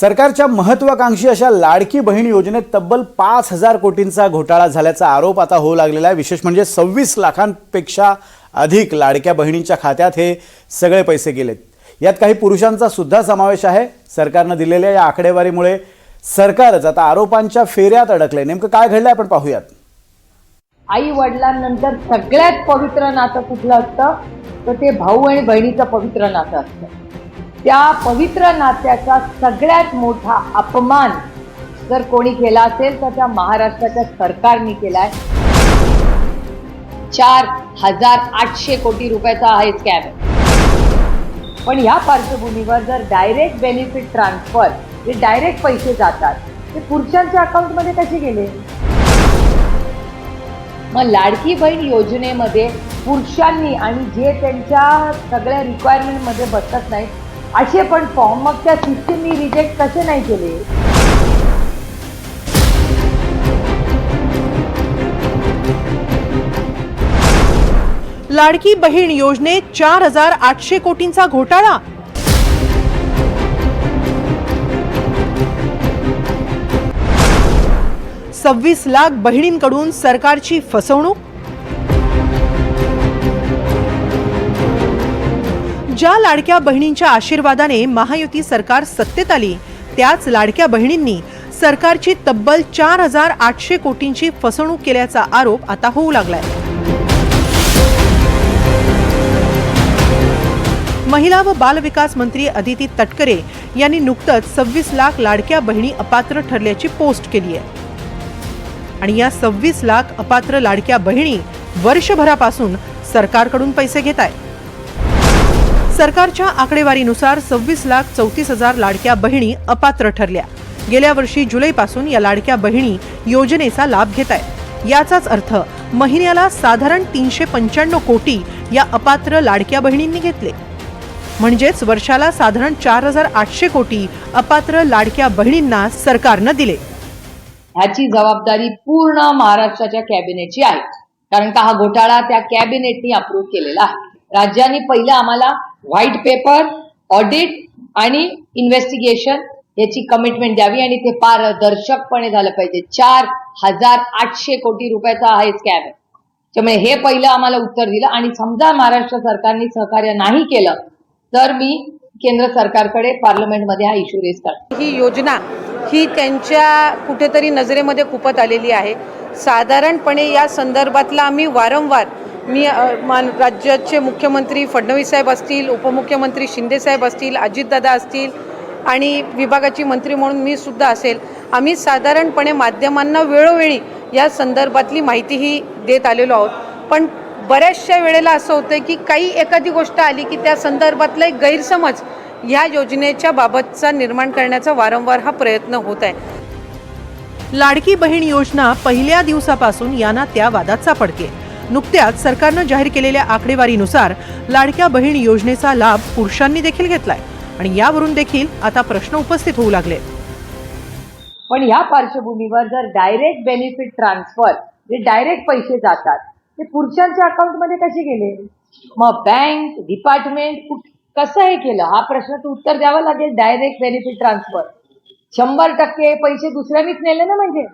सरकारच्या महत्वाकांक्षी अशा लाडकी बहीण योजनेत तब्बल पाच हजार कोटींचा घोटाळा झाल्याचा आरोप आता होऊ लागलेला आहे. विशेष म्हणजे सव्वीस लाखांपेक्षा अधिक लाडक्या बहिणींच्या खात्यात हे सगळे पैसे गेलेत. यात काही पुरुषांचा सुद्धा समावेश आहे. सरकारनं दिलेल्या या आकडेवारीमुळे सरकारच आता आरोपांच्या फेऱ्यात अडकले नेमकं काय घडलंय आपण पाहूयात. आई वडिलांनंतर सगळ्यात पवित्र नातं कुठलं असतं? तर ते भाऊ आणि बहिणीचं पवित्र नातं असतं. त्या पवित्र नात्याचा सगळ्यात मोठा अपमान जर कोणी केला असेल तर त्या महाराष्ट्राच्या सरकारने केलाय. चार हजार आठशे कोटी रुपयाचा हा स्कॅम आहे. पण ह्या पार्श्वभूमीवर जर डायरेक्ट बेनिफिट ट्रान्सफर जे डायरेक्ट पैसे जातात ते पुरुषांच्या अकाउंटमध्ये कसे गेले? मग लाडकी बहीण योजनेमध्ये पुरुषांनी आणि जे त्यांच्या सगळ्या रिक्वायरमेंटमध्ये बसत नाहीत असे पण फॉर्म मग त्या सिस्टीमनी रिजेक्ट कसे नाही केले? लाडकी बहीण योजनेत चार हजार आठशे कोटींचा घोटाळा? सव्वीस लाख बहिणींकडून सरकारची फसवणूक? ज्या लाडक्या बहिणींच्या आशीर्वादाने महायुती सरकार सत्तेत आली त्याच लाडक्या बहिणींनी सरकारची तब्बल चार हजार आठशे कोटींची फसवणूक केल्याचा आरोप आता होऊ लागलाय. महिला व बालविकास मंत्री अदिती तटकरे यांनी नुकतंच सव्वीस लाख लाडक्या बहिणी अपात्र ठरल्याची पोस्ट केली आहे. आणि या सव्वीस लाख अपात्र लाडक्या बहिणी वर्षभरापासून सरकारकडून पैसे घेत आहेत. सरकारच्या आकडेवारीनुसार सव्वीस लाख चौतीस हजार लाडक्या बहिणी अपात्र ठरल्या. गेल्या वर्षी जुलैपासून या लाडक्या बहिणी योजनेचा लाभ घेत आहेत. याचाच अर्थ महिन्याला साधारण तीनशे पंच्याण्णव कोटी या अपात्र लाडक्या बहिणींनी घेतले. म्हणजेच वर्षाला साधारण चार हजार आठशे कोटी अपात्र लाडक्या बहिणींना सरकारनं दिले. ह्याची जबाबदारी पूर्ण महाराष्ट्राच्या कॅबिनेटची आहे. कारण का हा घोटाळा त्या कॅबिनेटनी अप्रूव्ह केलेला आहे. राज्यांनी पहिलं आम्हाला व्हाईट पेपर ऑडिट आणि इन्व्हेस्टिगेशन याची कमिटमेंट द्यावी आणि ते पारदर्शकपणे झालं पाहिजे. चार हजार आठशे कोटी रुपयाचा हा स्कॅम आहे. त्यामुळे हे पहिलं आम्हाला उत्तर दिलं आणि समजा महाराष्ट्र सरकारने सहकार्य नाही केलं तर मी केंद्र सरकारकडे पार्लमेंटमध्ये हा इश्यू रेज करतो. ही योजना ही त्यांच्या कुठेतरी नजरेमध्ये खुपत आलेली आहे. साधारणपणे या संदर्भातला आम्ही वारंवार मी मान राज्याचे मुख्यमंत्री फडणवीस साहेब असतील उपमुख्यमंत्री शिंदेसाहेब असतील अजितदादा असतील आणि विभागाची मंत्री म्हणून मी सुद्धा असेल आम्ही साधारणपणे माध्यमांना वेळोवेळी या संदर्भातली माहितीही देत आलेलो आहोत. पण बऱ्याचशा वेळेला असं होतं की काही एखादी गोष्ट आली की त्या संदर्भातला एक गैरसमज ह्या योजनेच्या बाबतचा निर्माण करण्याचा वारंवार हा प्रयत्न होत आहे. लाडकी बहीण योजना पहिल्या दिवसापासून यांना त्या वादात सापडते. नुकत्याच सरकारनं जाहीर केलेल्या आकडेवारीनुसार लाडक्या बहीण योजनेचा लाभ पुरुषांनी देखील घेतलाय. आणि यावरून देखील आता प्रश्न उपस्थित होऊ लागले. पण या पार्श्वभूमीवर जर डायरेक्ट बेनिफिट ट्रान्सफर जे डायरेक्ट पैसे जातात ते पुरुषांच्या अकाउंटमध्ये कसे गेले? मग बँक डिपार्टमेंट कसं हे केलं? हा प्रश्न तू उत्तर द्यावं लागेल डायरेक्ट बेनिफिट ट्रान्सफर शंभर टक्के पैसे दुसऱ्यांनीच नेले ना म्हणजे?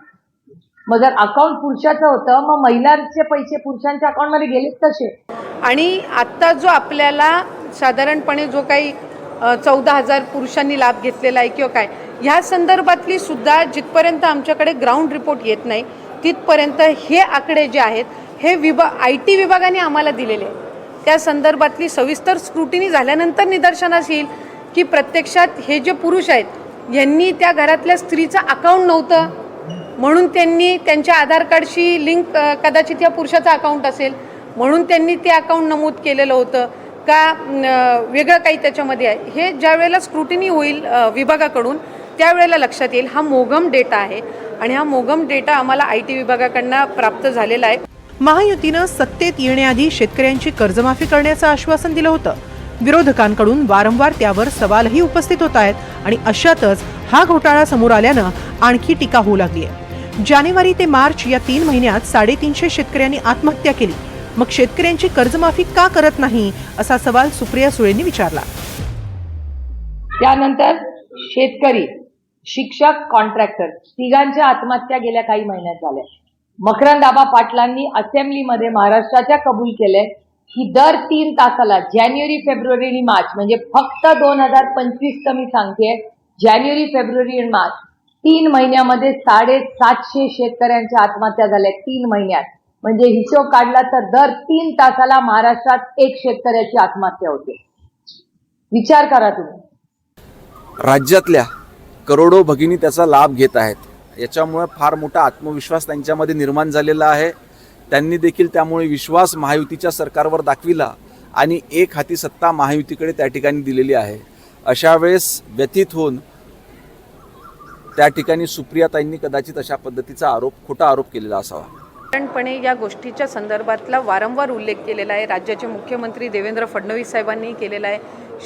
मग जर अकाउंट पुरुषाचं होतं मग महिलांचे पैसे पुरुषांच्या अकाउंटमध्ये गेलेच कसे आणि आत्ता जो आपल्याला साधारणपणे जो काही चौदा हजार पुरुषांनी लाभ घेतलेला आहे किंवा काय ह्या संदर्भातली सुद्धा जिथपर्यंत आमच्याकडे ग्राउंड रिपोर्ट येत नाही तिथपर्यंत हे आकडे जे आहेत हे विभा आय टी विभागाने आम्हाला दिलेले आहे त्या संदर्भातली सविस्तर स्क्रुटिनी झाल्यानंतर निदर्शनास येईल की प्रत्यक्षात हे जे पुरुष आहेत यांनी त्या घरातल्या स्त्रीचं अकाउंट नव्हतं. म्हणून त्यांनी त्यांच्या आधार कार्डशी लिंक कदाचित या पुरुषाचं अकाउंट असेल म्हणून त्यांनी ते अकाउंट नमूद केलेलं होतं का वेगळं काही त्याच्यामध्ये आहे. हे ज्या वेळेला स्क्रुटिनी होईल विभागाकडून त्यावेळेला लक्षात येईल. हा मोगम डेटा आहे आणि हा मोगम डेटा आम्हाला आय टी विभागाकडनं प्राप्त झालेला आहे. महायुतीनं सत्तेत येण्याआधी शेतकऱ्यांची कर्जमाफी करण्याचं आश्वासन दिलं होतं. विरोधकांकडून वारंवार त्यावर सवालही उपस्थित होत आहेत आणि अशातच हा घोटाळा समोर आल्यानं आणखी टीका होऊ लागली आहे जानेवारी ते मार्च या तीन महिन्यात साडेतीनशे शेतकऱ्यांनी आत्महत्या केली. मग शेतकऱ्यांची कर्जमाफी का करत नाही असा सवाल सुप्रिया सुळेंनी विचारला. त्यानंतर शेतकरी शिक्षक कॉन्ट्रॅक्टर तिघांच्या आत्महत्या गेल्या काही महिन्यात झाल्या. मकरंदाबा पाटलांनी असेंब्लीमध्ये महाराष्ट्राच्या कबूल केलंय की दर तीन तासाला जानेवारी फेब्रुवारी आणि मार्च म्हणजे फक्त दोन हजार पंचवीस मी सांगते जानेवारी फेब्रुवारी आणि मार्च तीन महिन्यामध्ये साडेसातशे शेतकऱ्यांच्या आत्महत्या झाल्या तीन महिन्यात. म्हणजे हिशोब काढला तर दर तीन तासाला महाराष्ट्रात एक शेतकऱ्याची आत्महत्या होते. विचार करा तुम्ही. राज्यातल्या करोडो भगिनी त्याचा लाभ घेत आहेत. याच्यामुळे फार मोठा आत्मविश्वास त्यांच्यामध्ये निर्माण झालेला आहे. त्यांनी देखील त्यामुळे विश्वास महायुतीच्या सरकारवर दाखविला आणि एक हाती सत्ता महायुतीकडे त्या ठिकाणी दिलेली आहे. अशा वेळेस व्यतीत होऊन त्या ठिकाणी सुप्रियाताईंनी कदाचित अशा पद्धतीचा आरोप खोटा आरोप केलेला असावा. साधारणपणे या गोष्टीच्या संदर्भातला वारंवार उल्लेख केलेला आहे. राज्याचे मुख्यमंत्री देवेंद्र फडणवीस साहेबांनी केलेला आहे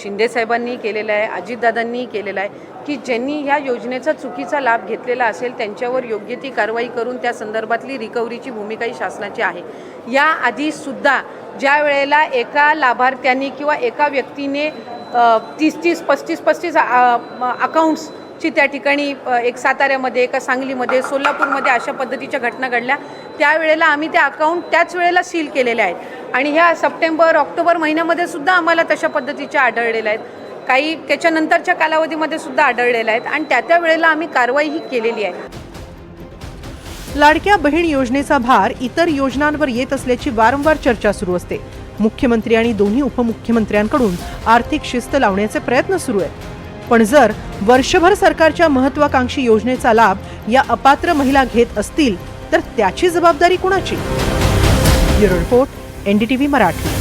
शिंदे साहेबांनी केलेला आहे अजितदादांनी केलेला आहे की ज्यांनी ह्या योजनेचा चुकीचा लाभ घेतलेला असेल त्यांच्यावर योग्य ती कारवाई करून त्या संदर्भातली रिकव्हरीची भूमिकाही शासनाची आहे. या सुद्धा ज्या वेळेला एका लाभार्थ्यांनी किंवा एका व्यक्तीने तीस तीस पस्तीस पस्तीस अकाउंट्स ची त्या ठिकाणी एक साताऱ्यामध्ये एका सांगलीमध्ये सोलापूरमध्ये अशा पद्धतीच्या घटना घडल्या. त्यावेळेला आम्ही ते अकाउंट त्याच वेळेला सील केलेले आहेत. आणि ह्या सप्टेंबर ऑक्टोबर महिन्यामध्ये सुद्धा आम्हाला तशा पद्धतीच्या आढळलेल्या आहेत. काही त्याच्यानंतरच्या कालावधीमध्ये सुद्धा आढळलेल्या आहेत. आणि त्या त्या वेळेला आम्ही कारवाईही केलेली आहे. लाडक्या बहीण योजनेचा भार इतर योजनांवर येत असल्याची वारंवार चर्चा सुरू असते. मुख्यमंत्री आणि दोन्ही उपमुख्यमंत्र्यांकडून आर्थिक शिस्त लावण्याचे प्रयत्न सुरू आहेत. पण जर वर्षभर सरकारच्या महत्वाकांक्षी योजनेचा लाभ या अपात्र महिला घेत असतील तर त्याची जबाबदारी कुणाची? Bureau report NDTV Marathi.